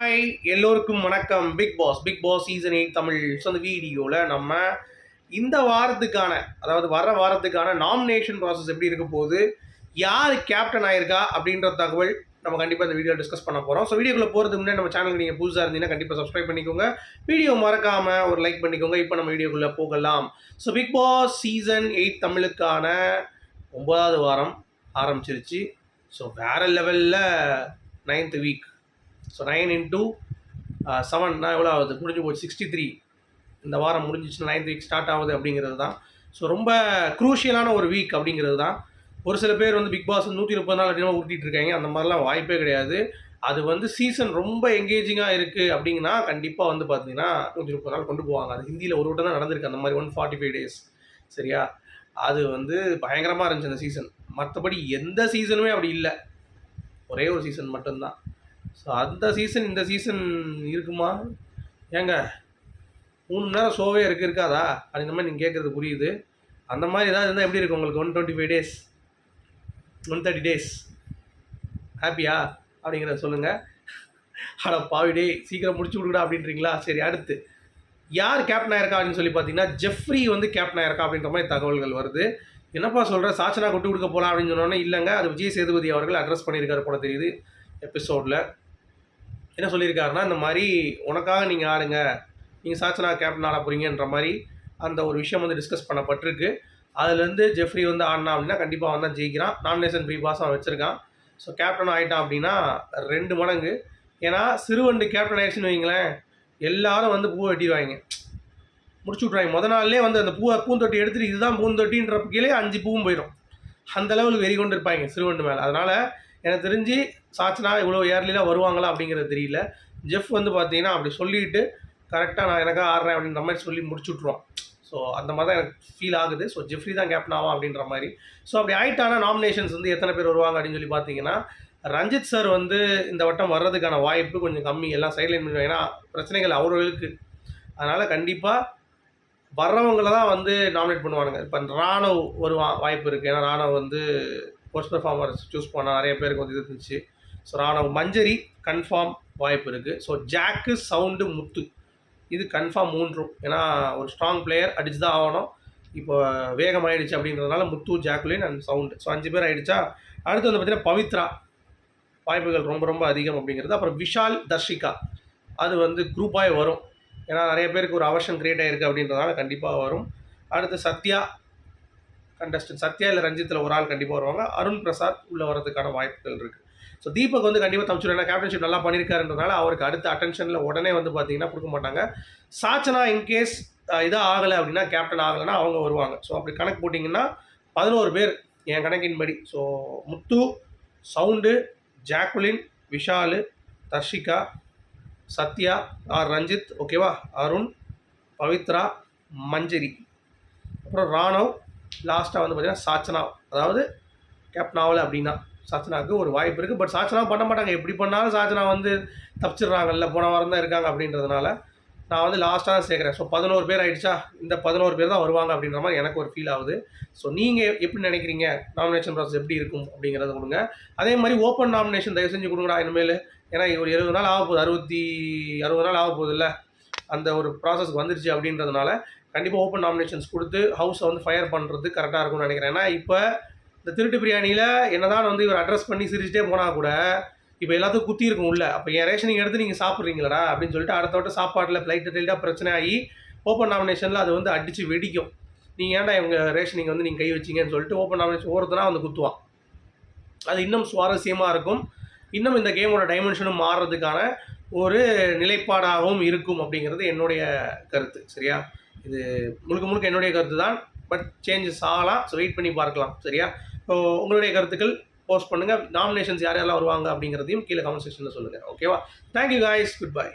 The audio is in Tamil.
ஹாய் எல்லோருக்கும் வணக்கம். Bigg Boss Bigg Boss season eight Tamil so அந்த வீடியோவில் நம்ம இந்த வாரத்துக்கான அதாவது வர வாரத்துக்கான நாமினேஷன் ப்ராசஸ் எப்படி இருக்க போகுது யார் கேப்டன் ஆயிருக்கா அப்படின்ற தகவல் நம்ம கண்டிப்பாக இந்த வீடியோ டிஸ்கஸ் பண்ண போகிறோம் ஸோ வீடியோக்குள்ள போகிறதுக்கு முன்னாடி நம்ம சேனலுக்கு நீங்கள் புதுசாக இருந்தீங்கன்னா கண்டிப்பாக சப்ஸ்கிரைப் பண்ணிக்கோங்க. வீடியோ மறக்காமல் ஒரு லைக் பண்ணிக்கோங்க. இப்போ நம்ம வீடியோக்குள்ளே போகலாம். So Bigg Boss season eight தமிழுக்கான ஒன்பதாவது வாரம் ஆரம்பிச்சிருச்சு. ஸோ வேறு லெவலில் ninth week so nine into செவன்னா எவ்வளோ ஆகுது? முடிஞ்சு போச்சு. சிக்ஸ்டி த்ரீ இந்த வாரம் முடிஞ்சிச்சுன்னா நைன்த் வீக் ஸ்டார்ட் ஆகுது அப்படிங்கிறது தான். ஸோ ரொம்ப குரூஷியலான ஒரு வீக் அப்படிங்கிறது தான். ஒரு சில பேர் வந்து பிக் பாஸ் நூற்றி முப்பது நாள் அப்படின்னா ஊட்டிகிட்டு இருக்காங்க. அந்த மாதிரிலாம் வாய்ப்பே கிடையாது. அது வந்து சீசன் ரொம்ப எங்கேஜிங்காக இருக்குது அப்படிங்கன்னா கண்டிப்பாக வந்து பார்த்தீங்கன்னா நூற்றி முப்பது நாள் கொண்டு போவாங்க. அது ஹிந்தியில் ஒரு வட்டம் தான் நடந்திருக்கு. அந்த மாதிரி ஒன் ஃபார்ட்டி ஃபைவ் டேஸ் சரியா? அது வந்து பயங்கரமாக இருந்துச்சு அந்த சீசன் மற்றபடி எந்த சீசனுமே அப்படி இல்லை. ஒரே ஒரு சீசன் மட்டும்தான். ஸோ அந்த சீசன் இந்த சீசன் இருக்குமா? ஏங்க மூணு மணி நேரம் ஷோவே இருக்கு இருக்காதா? அப்படின்ற மாதிரி நீங்கள் கேட்குறது புரியுது. அந்த மாதிரி ஏதாவது இருந்தால் எப்படி இருக்கும் உங்களுக்கு? One twenty five days one thirty days ஹாப்பியா அப்படிங்கிறத சொல்லுங்கள் அட பாவி டே சீக்கிரம் முடிச்சு விடுடா அப்படின்றீங்களா? சரி அடுத்து. யார் கேப்டன் ஆயிருக்கா அப்படின்னு சொல்லி பார்த்தீங்கன்னா ஜெஃப்ரி வந்து கேப்டன் ஆயிருக்கா அப்படின்ற மாதிரி தகவல்கள் வருது. என்னப்பா சொல்கிற சாச்சனா கொட்டு கொடுக்க போகலாம் அப்படின்னு சொன்னோன்னே இல்லைங்க. அது விஜய் சேதுபதி அவர்கள் அட்ரஸ் பண்ணியிருக்காரு போல தெரியுது எபிசோடில் என்ன சொல்லியிருக்காருன்னா இந்த மாதிரி உனக்காக நீங்கள் ஆடுங்க நீங்கள் சாச்சனா கேப்டன் ஆட போகிறீங்கன்ற மாதிரி அந்த ஒரு விஷயம் வந்து டிஸ்கஸ் பண்ணப்பட்டிருக்கு. அதுலேருந்து ஜெஃப்ரி வந்து ஆடினா அப்படின்னா கண்டிப்பாக அவன் தான் ஜெயிக்கிறான். நாமினேஷன் ஃப்ரீ பாஸ் அவன் வச்சுருக்கான். ஸோ கேப்டன் ஆகிட்டான் அப்படின்னா ரெண்டு மடங்கு. ஏன்னா சிறுவண்டு கேப்டன் ஆயிடுச்சுன்னு வைங்களேன் எல்லாரும் வந்து பூவை வெட்டிடுவாங்க. முடிச்சு விட்ருவாங்க முத நாள்லேயே வந்து அந்த பூவை பூந்தொட்டி எடுத்துகிட்டு இதுதான் பூந்தொட்டின்ற அஞ்சு பூவும் போயிடும். அந்த லெவலுக்கு வெறி கொண்டு இருப்பாங்க சிறுவண்டு மேலே. அதனால் எனக்கு தெரிஞ்சு சாச்சனா இவ்வளோ இயர்லிலாம் வருவாங்களா அப்படிங்கிறது தெரியல. ஜெஃப் வந்து பார்த்தீங்கன்னா அப்படி சொல்லிட்டு கரெக்டாக நான் எனக்காக ஆடுறேன் அப்படின்ற மாதிரி சொல்லி முடிச்சு ஸோ அந்த மாதிரி தான் எனக்கு ஃபீல் ஆகுது. ஸோ ஜெஃப்ரி தான் கேப்டன் ஆகும் அப்படின்ற மாதிரி. ஸோ அப்படி ஆயிட்டான நாமினேஷன்ஸ் வந்து எத்தனை பேர் வருவாங்க அப்படின்னு சொல்லி பார்த்தீங்கன்னா ரஞ்சித் சார் வந்து இந்த வட்டம் வர்றதுக்கான வாய்ப்பு கொஞ்சம் கம்மி. எல்லாம் சைட்லைன் பண்ணுவாங்க ஏன்னா பிரச்சனைகள் அவர்களுக்கு அதனால் கண்டிப்பாக வர்றவங்கள தான் வந்து நாமினேட் பண்ணுவானுங்க. இப்போ ராணவ் ஒரு வாய்ப்பு இருக்குது ஏன்னா ராணவ் வந்து போஸ்ட் பெர்ஃபார்மர் சூஸ் பண்ணால் நிறைய பேருக்கு வந்து இது இருந்துச்சு. ஸோ ராணவ் மஞ்சரி கன்ஃபார்ம் வாய்ப்பு இருக்குது ஸோ ஜாக்கு சவுண்டு முத்து. இது கன்ஃபார்ம் மூன்றும். ஏன்னா ஒரு ஸ்ட்ராங் பிளேயர் அடிச்சு தான் ஆகணும். இப்போ வேகம் ஆயிடுச்சு அப்படின்றதுனால Muthu Jacqueline and sound so அஞ்சு பேர் ஆயிடுச்சா? அடுத்து வந்து பார்த்தீங்கன்னா பவித்ரா. வாய்ப்புகள் ரொம்ப ரொம்ப அதிகம் அப்படிங்கிறது. அப்புறம் விஷால் தர்ஷிகா. அது வந்து குரூப்பாகவே வரும். ஏன்னா நிறைய பேருக்கு ஒரு அவர்ஷன் கிரியேட் ஆகிருக்கு அப்படின்றதுனால கண்டிப்பாக வரும். அடுத்து சத்யா. கண்டஸ்டன் சத்யா இல்லை ரஞ்சித்தில் ஒரு ஆள் கண்டிப்பாக வருவாங்க. அருண் பிரசாத் உள்ளே வரதுக்கான வாய்ப்புகள் இருக்குது ஸோ தீபக் வந்து கண்டிப்பாக தப்பிச்சு ஏன்னா கேப்டன்ஷிப் நல்லா பண்ணியிருக்காருன்றதுனால அவருக்கு அடுத்த அட்டென்ஷனில் உடனே வந்து பார்த்தீங்கன்னா கொடுக்க மாட்டாங்க. சாச்சனா இன்கேஸ் இதாக ஆகலை அப்படின்னா கேப்டன் ஆகலைன்னா அவங்க வருவாங்க. ஸோ அப்படி கணக்கு போட்டிங்கன்னா பதினோரு பேர் என் கணக்கின்படி. So Muthu sound Jacqueline Vishal Tharshika Sathya R Ranjith ஓகேவா அருண் பவித்ரா மஞ்சரி. அப்புறம் ராணவ் லாஸ்ட்டாக வந்து பார்த்திங்கன்னா சாச்சனா அதாவது கேப்டன் ஆகலை அப்படின்னா சாச்சனாவுக்கு ஒரு வாய்ப்பு இருக்குது பட் சாச்சனா பண்ண மாட்டாங்க. எப்படி பண்ணாலும் சாச்சனா வந்து தப்பிச்சிடுறாங்கல்ல போன வாரம் தான் இருக்காங்க அப்படின்றதுனால நான் வந்து லாஸ்ட்டாக தான் சேர்க்குறேன். ஸோ பதினோரு பேர் ஆகிடுச்சா இந்த பதினோரு பேர் தான் வருவாங்க அப்படின்ற மாதிரி எனக்கு ஒரு ஃபீல் ஆகுது. ஸோ நீங்கள் எப்படி நினைக்கிறீங்க? நாமினேஷன் ப்ராசஸ் எப்படி இருக்கும் அப்படிங்கிறத கொடுங்க. அதே மாதிரி ஓப்பன் நாமினேஷன் தயவு செஞ்சு கொடுங்கடா இனிமேல். ஏன்னா ஒரு எழுபது நாள் ஆக போகுது அறுபத்தி அறுபது நாள் ஆக போகுது இல்லை அந்த ஒரு ப்ராசஸ்க்கு வந்துருச்சு அப்படின்றதுனால கண்டிப்பாக ஓப்பன் நாமினேஷன்ஸ் கொடுத்து ஹவுஸை வந்து ஃபயர் பண்ணுறது கரெக்டாக இருக்கும்னு நினைக்கிறேன். ஏன்னா இப்போ இந்த திருட்டு பிரியாணியில் என்னதான் வந்து இவர் அட்ரஸ் பண்ணி சிரிச்சிட்டே போனால் கூட இப்போ எல்லாத்துக்கும் குத்தி இருக்கும் உள்ள. அப்போ என் ரேஷனிங் எடுத்து நீங்கள் சாப்பிட்றீங்களா அப்படின்னு சொல்லிட்டு அடுத்த வட்ட சாப்பாட்டில் ஃப்ளைட் டெல்ட்டாக பிரச்சனை ஆகி ஓப்பன் நாமினேஷனில் அது வந்து அடித்து வெடிக்கும். நீங்கள் ஏன்டா இவங்க ரேஷனிங் வந்து நீங்கள் கை வச்சிங்கன்னு சொல்லிட்டு ஓப்பன் நாமினேஷன் ஒருத்தனா வந்து குத்துவான். அது இன்னும் சுவாரஸ்யமாக இருக்கும். இன்னும் இந்த கேமோட டைமென்ஷனும் மாறுறதுக்கான ஒரு நிலைப்பாடாகவும் இருக்கும் அப்படிங்கிறது என்னுடைய கருத்து. சரியா? இது முழுக்க முழுக்க என்னுடைய கருத்து தான் பட் சேஞ்சஸ் ஆகலாம். ஸோ வெயிட் பண்ணி பார்க்கலாம். சரியா? ஸோ உங்களுடைய கருத்துக்கள் போஸ்ட் பண்ணுங்கள் நாமினேஷன்ஸ் யார் யாரெல்லாம் வருவாங்க அப்படிங்கிறதையும் கீழே கமெண்ட் செக்ஷனில் சொல்லுங்கள் ஓகேவா தேங்க்யூ காய்ஸ் குட் பை